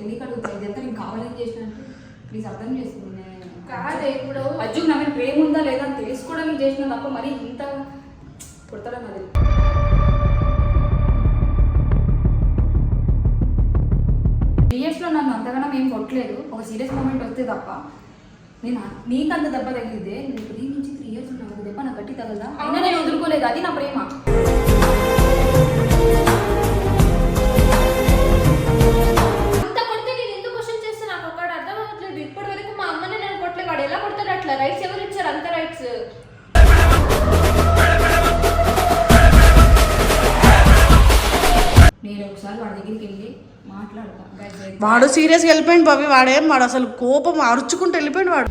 తెలియక అడుగుతా ఇదంతా నేను కావాలని చేసిన ప్లీజ్ అర్థం చేసుకుని కాదే ఇప్పుడు. అజ్జు నా మీద ప్రేమ ఉందా లేదా అని తెలుసుకోవడానికి చేసిన తప్ప మరి ఇంత కొడతాడా నాది లో నన్ను అంతగానం ఏం కొట్టలేదు. ఒక సీరియస్ మూమెంట్ వస్తే తప్ప. నేను నీకు అంత దెబ్బ తగిలితే నేను త్రీ నుంచి త్రీ ఇయర్స్ ఉన్నాను దెబ్బ నాకు గట్టి తగలదా? అయినా నేను వదులుకోలేదు. అది నా ప్రేమ. వాడు సీరియస్గా వెళ్ళిపోయింది బాబీ వాడేం వాడు అసలు కోపం అరుచుకుంటూ వెళ్ళిపోయింది వాడు.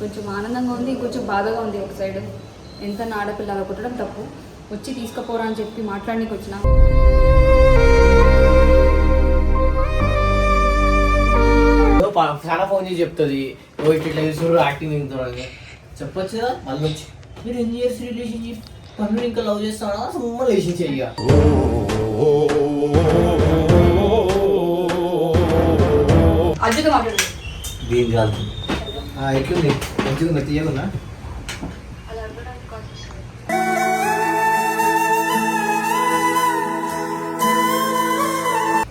కొంచెం ఆనందంగా ఉంది కొంచెం బాధగా ఉంది ఒక సైడ్. ఎంత నా ఆడపిల్ల అలా కొట్టడం తప్పు. వచ్చి తీసుకుపోరా అని చెప్పి మాట్లాడడానికి వచ్చిన. చాలా ఫోన్ చేసి చెప్తుంది. ఓ ఇట్లా యాక్టింగ్ చెప్పొచ్చు కదా మళ్ళీ వచ్చి మీరు ఎన్ని ఇయర్స్ రిలేషన్షిప్? పన్ను ఇంకా లవ్ చేస్తాడా సుమ్మ లేచి చెయ్య. అడ్డుగా మాట్లాడు. దీని కాదు. ఎట్లుంది? మంచిగా ఉంది? తీయకున్నా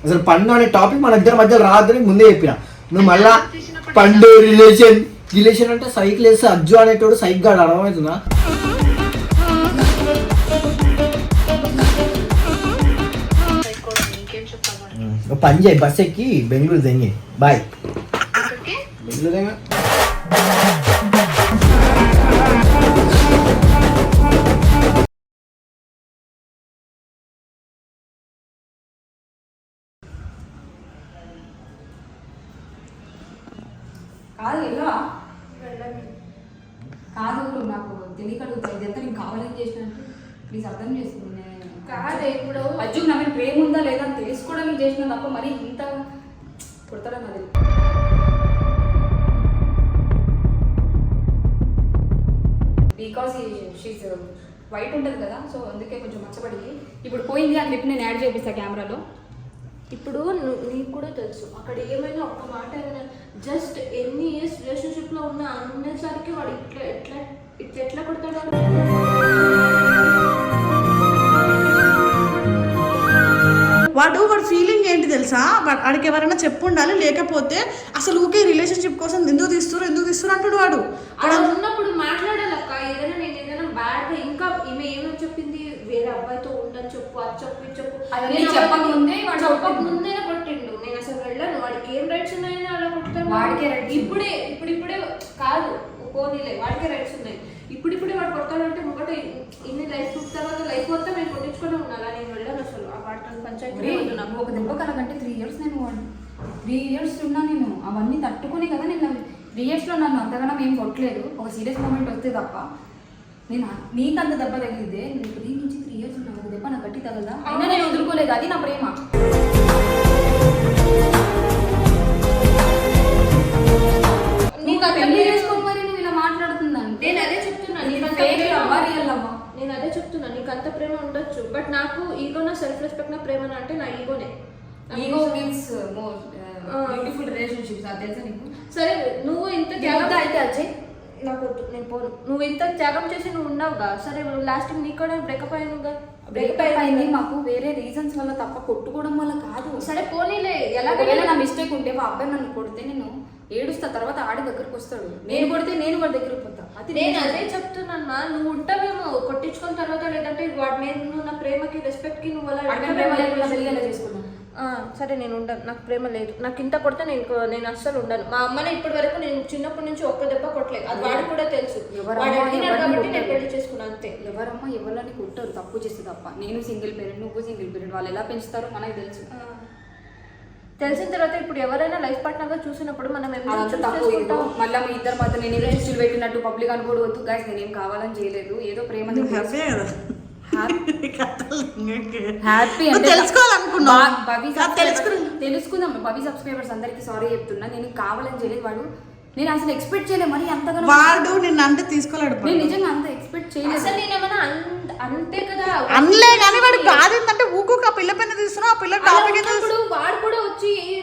అసలు పండు అనే టాపిక్ మన ఇద్దరి మధ్య రాదని ముందే చెప్పిన. నువ్వు మళ్ళా పండు రిలేషన్ రిలేషన్ అంటే సైకిల్ వేస్తే అజ్జు అనేటోడు సైక్ గాడు అర్థమవుతుందా? ఒక పని చేయి బస్ ఎక్కి బెంగళూరు దెంగి. బాయ్. బెంగళూరు దెంగ. కాదు ఎలా కాదు నాకు తెలియక అడుగుతా. ఇదంతా నేను కావాలని చేసిన ప్లీజ్ అర్థం చేసుకుని కాదే ఇప్పుడు. అజ్జు నా మీద ప్రేమ ఉందా లేదా అని తెలుసుకోవడానికి చేసిన తప్ప మరి ఇంత కొడతాడా నాది బికాస్ షీస్ వైట్ ఉంటుంది కదా సో అందుకే కొంచెం మచ్చపడింది ఇప్పుడు పోయింది అని చెప్పి నేను యాడ్ చేపిస్తా కెమెరాలో ఇప్పుడు నీకు కూడా తెలుసు అక్కడ ఏమైనా ఒక్క మాట ఏమైనా జస్ట్ ఎన్ని ఇయర్స్ రిలేషన్షిప్లో ఉన్న అనేసరికి వాడు ఇట్లా ఎట్లా ఇట్లా ఎట్లా కొడతాడు? వాడు వాడు ఫీలింగ్ ఏంటి తెలుసా? వాడు వాడికి ఎవరైనా చెప్పు ఉండాలి లేకపోతే అసలు ఊకే రిలేషన్షిప్ కోసం ఎందుకు తీస్తున్నారు ఎందుకు తీస్తున్నారు అంటాడు వాడు. అలా ఉన్నప్పుడు మాట్లాడాలక్క. ఏదైనా నేను ఏదైనా బ్యాడ్గా ఇంకా ఈమె ఏమని చెప్పింది? వేరే అబ్బాయితో ఉండని చెప్పు అది చెప్పు ఇది చెప్పు. నేను చెప్పకముందే వాడు చెప్పక కొట్టిండు. నేను అసలు వెళ్ళాను. వాడికి ఏం రైట్స్ ఉన్నాయని అలా కొడతాను వాడికే rights ఇప్పుడే ఇప్పుడు ఇప్పుడే కాదు పోనీలే వాడికే రైట్స్ ఉన్నాయి. ఇప్పుడు ఇప్పుడే వాడు కొడతాడంటే ముంగట ఇన్ని లైఫ్ తర్వాత లైఫ్ మొత్తం నేను కొట్టించుకొని ఉండాలా? నేను వెళ్ళాను అసలు. ఆ వాటిని పంచాయతీ నాకు ఒక దెబ్బ కలగంటే త్రీ ఇయర్స్ నేను త్రీ ఇయర్స్ ఉన్నా నేను. అవన్నీ తట్టుకునే కదా నేను త్రీ ఇయర్స్లో నన్ను అంతగానం ఏం కొట్టలేదు. ఒక సీరియస్ మూమెంట్ వస్తే తప్ప. నేను నీకు అంత దెబ్బ తగిలితే నేను త్రీ నుంచి త్రీ ఇయర్స్ ఉన్నా ఒక దెబ్బ నాకు గట్టి తగలదా? అయినా నేను వదులుకోలేదు. అది నా ప్రేమ. నీకు అంత పెళ్ళి ప్రేమ- చేసుకొని మరి నువ్వు ఇలా మాట్లాడుతుందంటే నేను అదే చెప్తున్నా నీకు అంత fake ప్రేమ లవ్వా, real లవ్వా? నేను అదే చెప్తున్నా నీకు అంత ప్రేమ ఉండొచ్చు. బట్ నాకు ఈగో నా సెల్ఫ్ రెస్పెక్ట్ నా ప్రేమ అంటే నా ఈగోనే. Ego means. బ్యూటిఫుల్ రిలేషన్షిప్స్ అది తెలుసా నీకు? సరే నువ్వు ఇంత త్యాగం అయితే అజయ్ నాకు నేను పోను. నువ్వు ఇంత త్యాగం చేసి నువ్వు ఉన్నావుగా? సరే లాస్ట్ నీకు కూడా బ్రేకప్ అయ్యానుగా బ్రేకప్ అయింది మాకు వేరే రీజన్స్ వల్ల తప్ప కొట్టుకోవడం వల్ల కాదు. సరే పోనీలే. ఎలాగైనా నా మిస్టేక్ ఉంటే మా అబ్బాయి నన్ను కొడితే నేను ఏడుస్తా తర్వాత ఆడి దగ్గరకు వస్తాడు. నేను కొడితే నేను వాడి దగ్గరకు అది నేను అదే చెప్తున్నా నువ్వు ఉంటావేమో కొట్టించుకున్న తర్వాత లేదంటే వాడి మీద నువ్వు నా ప్రేమకి రెస్పెక్ట్కి నువ్వు అలా సరే నేను ఉండను నాకు ప్రేమ లేదు. నాకు ఇంత కొడితే నేను నేను అస్సలు ఉండను. మా అమ్మని ఇప్పటి వరకు నేను చిన్నప్పటి నుంచి ఒక్క దెబ్బ కొట్టలేదు. అది వాడికి కూడా తెలుసు. కాబట్టి నేను? పెళ్ళి చేసుకున్నాను అంతే. ఎవరమ్మా ఎవరిని కొట్టరు? తప్పు చేస్తే తప్ప. నేను సింగిల్ పేరెంట్ నువ్వు సింగిల్ పేరెంట్. వాళ్ళు ఎలా పెంచుతారో మనకు తెలుసు. తెలిసిన తర్వాత ఇప్పుడు ఎవరైనా లైఫ్ పార్ట్నర్గా చూసినప్పుడు మనం? మళ్ళీ మీ ఇద్దరు మధ్య నేను ఏదో పెట్టినట్టు పబ్లిక్ అనుకోవద్దు. గాయస్ నేనేం కావాలని చేయలేదు. ఏదో ప్రేమ హ్యాపీ. తెలుసుకుందాం. బబీ సబ్స్క్రైబర్స్ అందరికి సారీ చెప్తున్నా. నేను కావాలని చేయలేదు. వాడు నేను అసలు ఎక్స్పెక్ట్ చేయలేదు. మరి అంతగా వాడు నిన్ను అంటే తీసుకోలేడు నేను నిజంగా అంత ఎక్స్పెక్ట్ చేయలేదు. అసలు నేను ఏమైనా అంత- అంతే కదా. అనలే కానీ వాడికి బాధ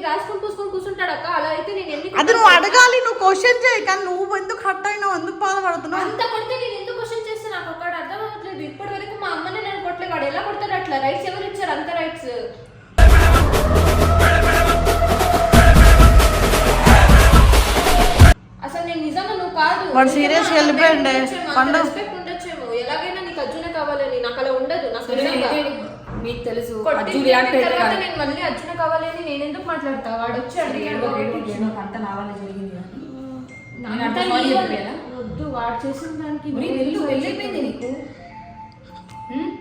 రాసుకొని పూసుకొని కూర్చుంటాడు అక్క. అలా అయితే నేను ఎందుకు అది నువ్వు అడగాలి నువ్వు క్వశ్చన్ చేయి కానీ నువ్వు ఎందుకు హట్ అయినావు ఎందుకు బాధపడుతున్నావు? అంత కొడితే నేను ఎందుకు క్వశ్చన్ చేస్తే నాకు ఒక్కడ అర్థం అవ్వట్లేదు. ఇప్పటి వరకు మా అమ్మని నేను కొట్టలే వాడు ఎలా కొడతాడు అట్లా? రైట్స్ ఎవరు ఇచ్చారు? అంత రైట్స్ అసలు నేను నిజంగా నువ్వు కాదు. వాడు గా వెళ్ళిపోయిండే. పండు. రెస్పెక్ట్ ఉండొచ్చేమో ఎలాగైనా నీకు అర్జునే కావాలని నాకు అలా ఉండదు నాకు సరే, నిజంగా. అయితే మీకు తెలుసు అర్జున్ రియాక్ట్ అయితే తర్వాత కాదు. నేను మళ్ళీ అర్జున కావాలని నేను ఎందుకు మాట్లాడతా వాడు వచ్చి అడిగాడు అంతా నా వల్ల జరిగింది. నేను అంతా నీ వల్ల. వద్దు వాడు చేసిన దానికి ఒరేయ్, నువ్వు వెళ్ళు, ఎందుకు పెళ్ళైపోయింది నీకు?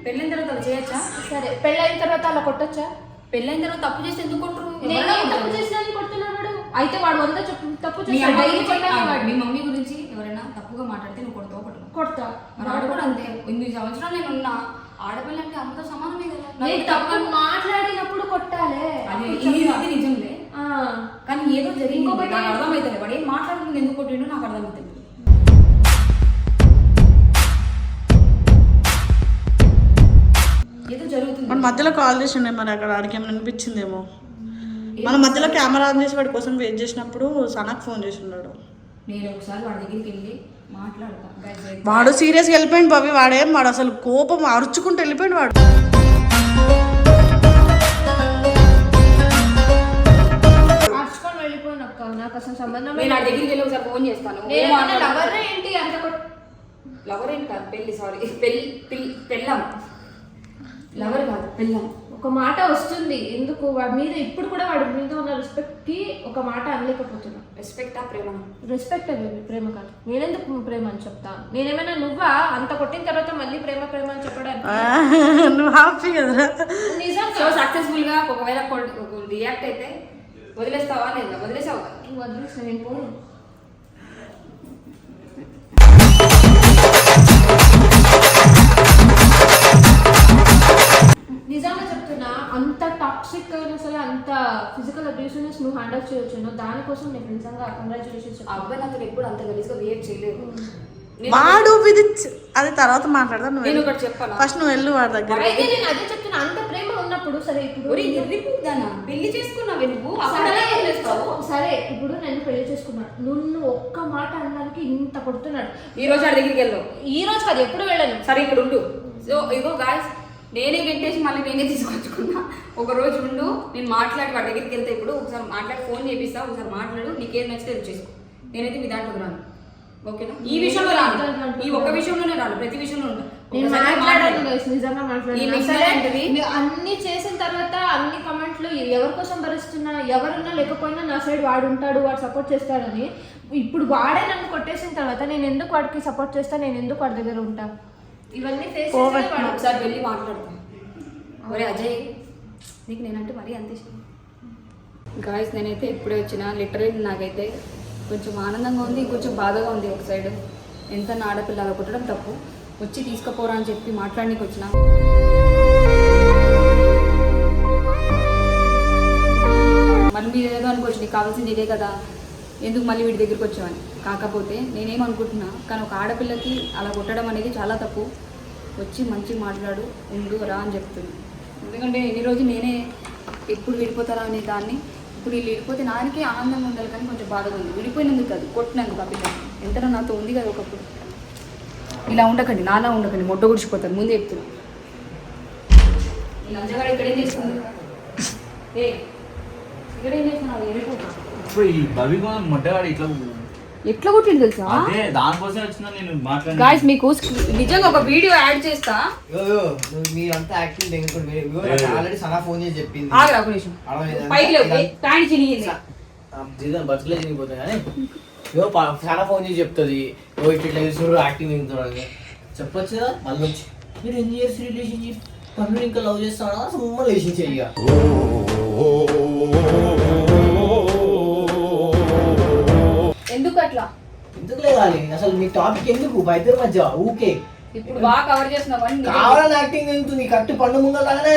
పెళ్ళైన తర్వాత అలా చేయొచ్చా సరే పెళ్ళైన తర్వాత అలా కొట్టొచ్చా పెళ్ళైన తర్వాత తప్పు చేస్తే ఎందుకు ఎవరైనా తప్పు. చేసినా అని కొడుతున్నాడు. అయితే వాడు వంద చెప్పు తప్పు మీ డైలీ గురించి ఆ, మీ మమ్మీ గురించి ఎవరైనా తప్పుగా మాట్లాడితే నువ్వు కొడతావు కొట్టవు కొడతా మరి ఆడ కూడా అంతే ఎనిమిది సంవత్సరాలు నేను ఉన్నా ఆడపిల్ల అంటే అమ్మతో సమానమే నేను మాట్లాడినప్పుడు కొట్టాలే. అది ఇది. ఇది నిజంలే. ఆ. కానీ ఏదో జరిగింది. ఇంకొకటి- నాకు అర్థమవుతుంది వాడు ఏం మాట్లాడుతుంది ఎందుకు కొట్టిండో నాకు అర్థమవుతుంది ఏదో జరుగుతుంది. మన మధ్యలో కాల్ చేసిండే మరి అక్కడ ఆడికి ఏమైనా అనిపించిందేమో. మన మధ్యలో కెమెరా ఆన్ చేసి వాడి కోసం వెయిట్ చేసినప్పుడు సనక్ ఫోన్ చేసిన్నాడు నేను ఒకసారి వాడి దగ్గరికి వెళ్ళి మాట్లాడతాను వాడు సీరియస్గా వెళ్ళిపోయింది బాబీ వాడేం వాడు అసలు కోపం అరుచుకుంటూ వెళ్ళిపోయింది వాడు. నాకు అసలు సంబంధం నేను వాడి దగ్గరికి వెళ్ళి ఒకసారి ఫోన్ చేస్తాను. నేను లవర్ ఏంటి? అంత కొట్ లవర్ ఏంటి? కాదు పెళ్ళి సారీ పెళ్ళి పిల్- పెళ్ళాం. లవర్ కాదు పెళ్ళాం. ఒక మాట వస్తుంది. ఎందుకు? వాడి మీద ఇప్పుడు కూడా వాడి మీద ఉన్న రెస్పెక్ట్కి ఒక మాట అనలేకపోతున్నా. రెస్పెక్ట్ ఆ ప్రేమ? రెస్పెక్ట్ అది ప్రేమ కాదు. నేనెందుకు ప్రేమ అని చెప్తా? నేనేమైనా నువ్వా? అంత కొట్టిన తర్వాత మళ్ళీ ప్రేమ ప్రేమ అని చెప్పడానికి? ఆ, నువ్వు హ్యాపీ కదరా. సో సక్సెస్ఫుల్గా ఒకవేళ రియాక్ట్ అయితే వదిలేస్తావా లేదా? వదిలేసావు కదా. వదిలేసిన నేను పోను. నిజంగా చెప్తున్నా అంత టాక్సిక్ అయినా సరే అంత ఫిజికల్ అబ్యూసివ్నెస్ నువ్వు హ్యాండిల్ చేయొచ్చు. దానికోసం నేను నిజంగా కంగ్రాచులేషన్స్ అబ్బాయి నాతో ఎప్పుడు అంత గలీజ్గా బిహేవ్ చేయలేదు. వాడు విధి అది తర్వాత మాట్లాడదా నువ్వు నేను. ఒకటి ఫస్ట్ నువ్వు వెళ్ళు వాడి దగ్గర అయితే నేను అదే చెప్తున్నా అంత ప్రేమ ఉన్నప్పుడు సరే ఇప్పుడు ఒరేయ్, ఎర్రిపుద్దానా? పెళ్ళి చేసుకున్నావు నువ్వు? సరే, ఇప్పుడు నేను పెళ్ళి చేసుకున్నాను నువ్వు ఒక్క మాట అనడానికి ఇంత కొడుతున్నాడు. ఈ రోజు ఆడి దగ్గరికి వెళ్ళు. ఈ రోజు కాదు ఎప్పుడు వెళ్ళను? సరే ఇక్కడ ఉండు. సో ఇగో గాయస్ నేనే గెంటేసి మళ్ళీ నేనే తీసుకొచ్చుకున్నా. ఒక రోజు ఉండు నేను మాట్లాడి వాడి దగ్గరికి వెళ్తే ఇప్పుడు ఒకసారి మాట్లాడి ఫోన్ చేపిస్తా ఒకసారి మాట్లాడు నీకేం నచ్చితే చేసుకో. నేనైతే మీ దాంట్లోకి రాను ఓకేనా? ఈ విషయంలో రాను. ఈ ఒక్క విషయంలోనే రాను. ప్రతి విషయంలో నేను నిజంగా మాట్లాడాను అన్ని చేసిన తర్వాత అన్ని కమెంట్లు ఎవరి కోసం భరిస్తున్నా ఎవరున్నా లేకపోయినా నా సైడ్ వాడు ఉంటాడు వాడు సపోర్ట్ చేస్తాడని ఇప్పుడు వాడే నన్ను కొట్టేసిన తర్వాత నేను ఎందుకు వాడికి సపోర్ట్ చేస్తా నేను ఎందుకు వాడి దగ్గర ఉంటా? ఇవన్నీ ఫేస్ ఒకసారి వెళ్ళి మాట్లాడతాను ఒరే అజయ్ నీకు నేనంటే మరీ అంత ఇష్టం. గాయస్ నేనైతే ఎప్పుడే వచ్చినా లిటరలీ నాకైతే కొంచెం ఆనందంగా ఉంది కొంచెం బాధగా ఉంది ఒక సైడ్. ఎంత నా ఆడపిల్ల అలా కొట్టడం తప్పు. వచ్చి తీసుకుపోరా అని చెప్పి మాట్లాడడానికి వచ్చిన. మళ్ళీ మీరు ఏదో అనుకోవచ్చు నీకు కావాల్సింది ఇదే కదా. ఎందుకు మళ్ళీ వీడి దగ్గరికి వచ్చామని కాకపోతే నేనేమనుకుంటున్నా కానీ ఒక ఆడపిల్లకి అలా కొట్టడం అనేది చాలా తప్పు. వచ్చి మంచిగా మాట్లాడు ఉండు రా అని చెప్తుంది. ఎందుకంటే ఎన్ని రోజులు నేనే ఎప్పుడు విడిపోతారా అనే దాన్ని ఇప్పుడు వీళ్ళు విడిపోతే నాకే ఆనందంగా ఉండాలి కానీ కొంచెం బాధగా ఉంది. విడిపోయినందుకు కాదు కొట్టినందుకు ఆ పిల్ల. నాతో ఉంది కదా ఒకప్పుడు. ఇలా ఉండకండి నాలా ఉండకండి మొట్ట గుడిచిపోతారు. ముందే చెప్తున్నా. ఇక్కడేం లంచగాడు చేస్తుంది ఏ ఇక్కడేం చేస్తున్నావు వెళ్ళిపోతా ఇప్పుడు ఈ బవిగో మొట్టగాడు ఇట్లా ఎట్లా కొట్టింది తెలుసా అదే దానికోసం వచ్చిన నేను మాట్లాడి గాయస్ మీకు నిజంగా ఒక వీడియో యాడ్ చేస్తా మీరంతా యాక్టింగ్. ఆల్రెడీ సనా ఫోన్ చేసి చెప్పింది ఆగరా ఒక నిమిషం? పైకి లేవు ప్యాంట్ చినిగింది బతుకులే చినిగిపోతాయి కానీ ఇగో ఫోన్ చేసి చెప్తుంది ఓ ఇట్లా చూడు యాక్టింగ్ చెప్పొచ్చు కదా మళ్ళీ వచ్చి మీరు ఎన్ని ఇయర్స్ రిలేషన్షిప్ ఇంకా లవ్ చేస్తాడా సుమ్మ లేచి చెయ్య ఎందుకు అట్లా? ఎందుకు లేవాలి అసలు మీ టాపిక్ ఎందుకు? మా ఇద్దరి మధ్య ఊకే. ఇప్పుడు బాగా కవర్. కావాలని యాక్టింగ్ ఎందుకు? కట్టు పండు ముంగలాగానే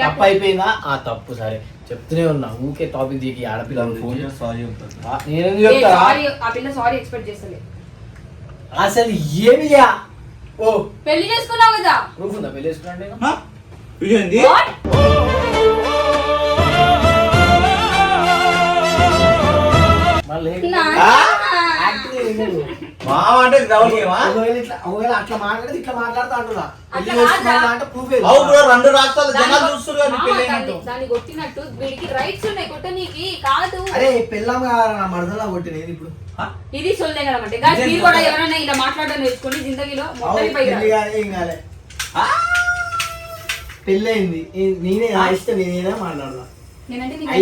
తప్పు అయిపోయిందా? ఆ తప్పు సరే. చెప్తూనే ఉన్నా. ఊకే టాపిక్ దిగి ఆడపిల్ల ఫోన్ సారీ చెప్తాను. ఆ, చెప్తా? పిల్ల సారీ ఎక్స్పెక్ట్ చేస్తలే. అసలు ఏమి ఓ. పెళ్ళి చేసుకున్నావు కదా? ప్రూఫ్ ఉందా? పెళ్ళి చేసుకున్నా మామ అంటే రౌల్ గేమా ఒకవేళ ఇట్లా అట్లా మాట్లాడితే మాట్లాడుతా అంటున్నా? అంటే రెండు రాష్ట్రాలు జనాలు దాన్ని కొట్టినట్టు వీడికి రైట్స్ ఉన్నాయి కొట్టనీకి కాదు. అరే పెళ్ళాం నా మరదలా ఇప్పుడు. ఇది సొల్లేగడం అంటే గాయస్ మీరు కూడా ఎవరైనా ఇలా మాట్లాడడం నేర్చుకోండి జిందగీలో మొత్తం అవు, పైగా పెళ్ళి కాలే ఏం కాలే. పెళ్ళి అయింది ఏ- నేనే నా ఇష్టం నేనేనా నీకు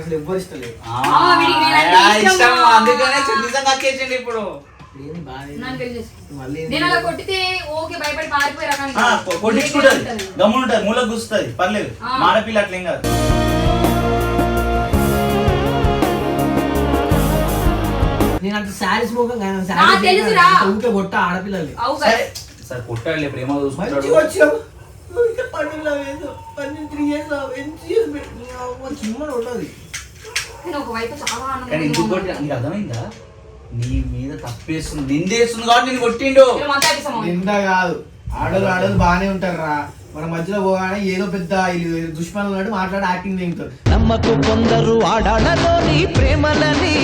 అసలు ఎవ్వరు ఇష్టం లేదు. ఇష్టం. అందుకనే నిజంగా ఇప్పుడు. కొట్టితే ఓకే భయపడి పారిపోయి కొట్టించుకుంటది గమ్మునుంటది మూలకు గుస్తుంది పర్లేదు. మాడపిల్ల అట్లేం కాదు. నేను అంత శారీస్ మోకం తెలుసురా. కొట్ట ఆడపిల్లలు అవు సరే. ప్రేమ మంచిగా చూసుకుంటాడు ఇంకా పన్నెండు లేదు పన్నెండు త్రీ ఇయర్స్ ఎంత ఇయర్స్ చిన్న ఉండదు నేను ఒకవైపు చాలా కానీ ఎందుకు ఆనందంగా కొట్టి నీకు అర్థమైందా? నీ మీద తప్పేస్తుంది. నిందేస్తుంది కాబట్టి నేను కొట్టిండు. నింద కాదు. ఆడలు ఆడలు బాగానే ఉంటారు రా మన మధ్యలో పోగానే ఏదో పెద్ద వీళ్ళు దుష్మనులు ఉన్నట్టు మాట్లాడి యాక్టింగ్ దిగుతారు. నమ్మకు కొందరు ఆడాళ్ళలోని ప్రేమలని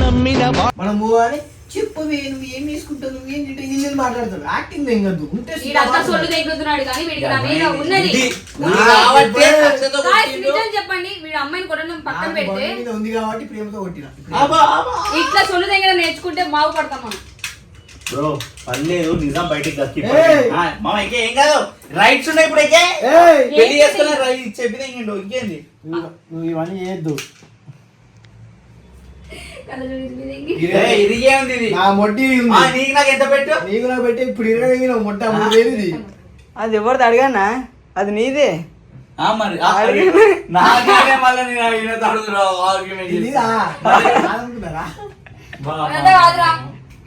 నమ్మిన మనం పోగానే చెప్పవే నువ్వు ఏం తీసుకుంటావు నువ్వు ఏం తింటావు ఇల్లు మాట్లాడతారు యాక్టింగ్ దిగద్దు ఉంటే వీడంతా సొల్లు దగ్గుతున్నాడు కానీ వీడికి నా మీద ఉన్నది ఉంది. ఉంది. ఉంది కాబట్టే కక్షతో Guys, కొట్టిండు. నిజం చెప్పండి వీడు అమ్మాయిని కొట్టడం పక్కన నాకు పెడితే బండి మీద ఉంది కాబట్టి ప్రేమతో కొట్టిన అబ్బా, అబ్బా. ఇట్లా సొల్లు దగ్గర నేర్చుకుంటే బాగుపడతాం మనం బ్రో పర్లేదు నిజం బయటికి దక్కి ఏయ్. మామ ఇంకే ఏం కాదు రైట్స్ ఉన్నాయి ఇప్పుడు ఇంకే ఏయ్! పెళ్ళి చెప్పిన నువ్వు ఇవన్నీ చేయొద్దు ఇది నా మొట్టి నీకు నాకు ఎంత పెట్టు? నీకు నాకు పెట్టి ఇప్పుడు మొట్ట మూడు వేలు ఇది. అది ఎవరిది అడిగానా? అది నీదే. మరి నాకేనే మళ్ళీ నేను ఈయనతో ఆర్గ్యుమెంట్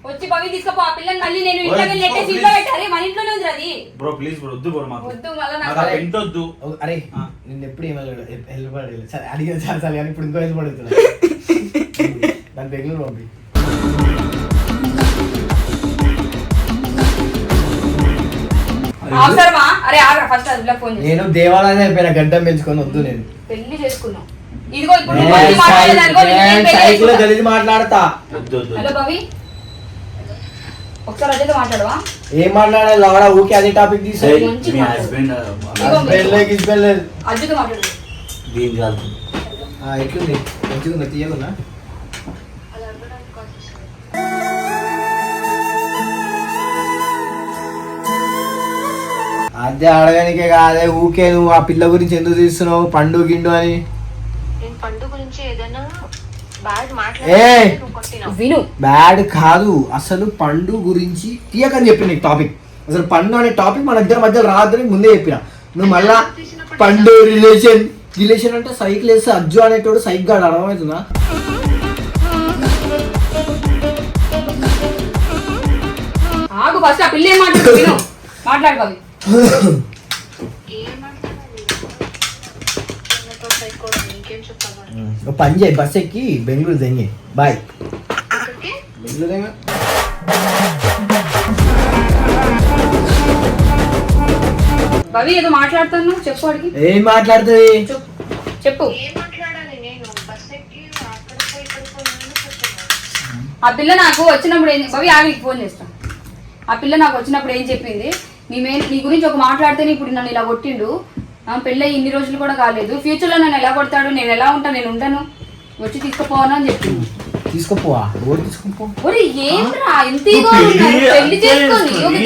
వచ్చి పవి తీసుకపో ఆ పిల్లని మళ్ళీ నేను ఇంట్లో వెళ్ళి నెట్టేసి ఇంట్లో పెట్టారే మన ఇంట్లోనే ఉంది అది. బ్రో ప్లీజ్ బ్రో వద్దు బ్రో మాకు. వద్దు మళ్ళీ నాకు వద్దు. అరే. నిన్ను ఎప్పుడు ఏమలేదు హెల్ప్ పడలేదు సరే అడిగేది చాలా సార్లు కానీ ఇప్పుడు ఇంకో హెల్ప్ పడుతుంది. దాని పంపి అవసరమా? అరే ఆగరా ఫస్ట్ అది ఫోన్ చేసి నేను దేవాలయం అయిపోయిన గడ్డం పెంచుకొని వద్దు నేను. పెళ్ళి చేసుకున్నాం. ఇదిగో ఇప్పుడు నువ్వు వచ్చి మాట్లాడేదనుకో నేను ఏం పెళ్ళి సైకిల్. గలిసి మాట్లాడతా. వద్దు వద్దు హలో భవి. ఒకసారి అజయ్తో మాట్లాడవా? ఏం మాట్లాడాలి లాడ ఊకే అదే టాపిక్ తీసే. ఏయ్, మంచి మీ మాట. హస్బెండ్ ఇదిగో మీ- పెళ్ళకి ఇచ్చిపెళ్ళలేదు అజయ్తో మాట్లాడు. దీని కాదు. ఎట్లుంది? మంచిగా తీయకున్నా అదే అడగనికే కాదే ఊకే నువ్వు ఆ పిల్ల గురించి ఎందుకు తీస్తున్నావు? పండు గిండు అని. నేను పండు గురించి ఏదైనా బ్యాడ్ విను. బ్యాడ్ కాదు అసలు పండు గురించి తీయకని చెప్పిన నీకు టాపిక్ అసలు పండు అనే టాపిక్ మన ఇద్దరి మధ్య రాదని ముందే చెప్పిన. నువ్వు మళ్ళా పండు రిలేషన్ రిలేషన్ అంటే సైకిల్ వేస్తే అజ్జు అనేటోడు సైక్ గాడు అర్థమవుతుందా? ఆగు ఫస్ట్ ఆ పిల్ల ఏం మాట్లాడు విను. మాట్లాడు పని చేయి బస్ ఎక్కి బెంగళూరు దెంగి. బాయ్ బెంగళూరు దెంగ భవి ఏదో మాట్లాడుతాను చెప్పు అడిగి. ఏం మాట్లాడుతుంది? చెప్పు. ఆ పిల్ల నాకు వచ్చినప్పుడు ఏం భవి ఆమె ఫోన్ చేస్తాను ఆ పిల్ల నాకు వచ్చినప్పుడు ఏం చెప్పింది? నీ మే నీ గురించి ఒక మాట్లాడితేనే ఇప్పుడు నన్ను ఇలా కొట్టిండు. ఆ పెళ్ళి ఇన్ని రోజులు కూడా కాలేదు. ఫ్యూచర్లో నన్ను ఎలా కొడతాడు? నేను ఎలా ఉంటాను నేను ఉంటాను వచ్చి తీసుకుపోను అని చెప్పింది తీసుకోపోవా? ఓడి తీసుకోపో? ఒరే ఏంట్రా? పెళ్ళి చేసుకొని ఒక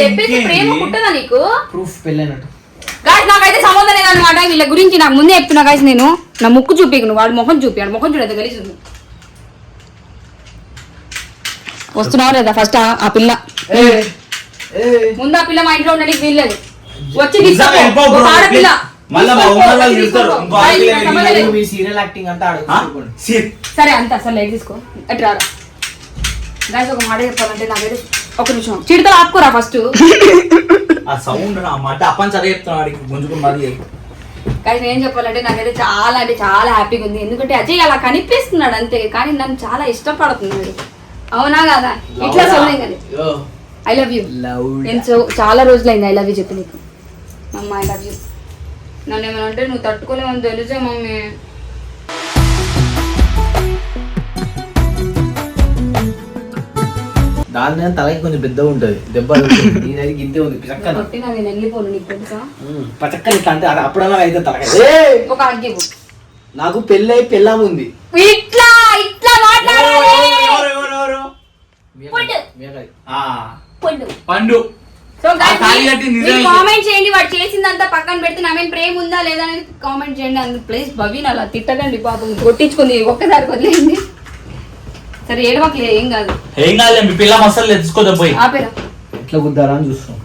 ప్రేమ పుట్టదా నీకు? ప్రూఫ్ పెళ్ళైనట్టు. గాయస్ నాకైతే సంబంధం లేదన్నమాట. వీళ్ళ గురించి నాకు ముందే చెప్తున్నా గాయస్ నేను. నా ముక్కు చూపికు నువ్వు. వాడు ముఖం చూపియాడు ముఖం చూడదు ఉంది. వస్తున్నావు లేదా? ఫస్ట్ ఆ పిల్ల. ముందు ఆ పిల్ల మా ఇంట్లో ఉండడానికి వీల్లేదు. వచ్చి ఒక ఆడపిల్ల. సరే అంత అసలు లైట్ తీసుకో. అటు రారా. గాయస్ ఒక మాట చెప్పాలంటే నాకైతే ఒక నిమిషం. చిడతలు ఆపుకోరా ఫస్ట్ ఆ సౌండ్ ఆ మాట అప్పని చదివి చెప్తాను వాడికి. గుంజుకుని మరి కానీ నేను చెప్పాలంటే నాకైతే చాలా అంటే చాలా హ్యాపీగా ఉంది. ఎందుకంటే అజయ్ అలా కనిపిస్తున్నాడు అంతే. కానీ నన్ను చాలా ఇష్టపడుతున్నాడు. అవునా కదా? ఇట్లా సొల్లేం కానీ ఐ లవ్ యూ లవ్ నేను సో చాలా రోజులైంది ఐ లవ్ యూ చెప్పి నీకు. మమ్మీ ఐ లవ్ యూ నన్ను ఏమైనా అంటే నువ్వు తట్టుకోలేవని తెలుసే మమ్మీ. దాని మీద తలకి కొంచెం పెద్దగా ఉంటుంది. దెబ్బ నీదైతే గింతే ఉంది పచక్కన కొట్టిన నేను వెళ్ళిపోను నీకు తెలుసా? పచక్కన ఇట్లా అంటే అది అప్పుడన్నా అయితే తలకాయ ఒక నాకు పెళ్ళి పెళ్ళాం ఉంది. ఇట్లా ఇట్లా మాట్లాడాలి. ఎవరు ఎవరు ఎవరు. ఆ, పొట్టు. పండు. సో. కామెంట్ చేయండి వాడు చేసిందంతా పక్కన పెడితే నా మీద ప్రేమ ఉందా లేదా అనేది కామెంట్ చేయండి. అందుకు ప్లీజ్ భవీన్ అలా తిట్టకండి పాపం. కొట్టించుకుంది ఒక్కసారి వదిలేయండి సరే ఏడవట్లేదు ఏం కాదు. ఏం కాదు పిల్ల మసాలు తెచ్చుకోదా పోయి ఆపేరా. ఎట్లా గుద్దారా అని చూస్తాం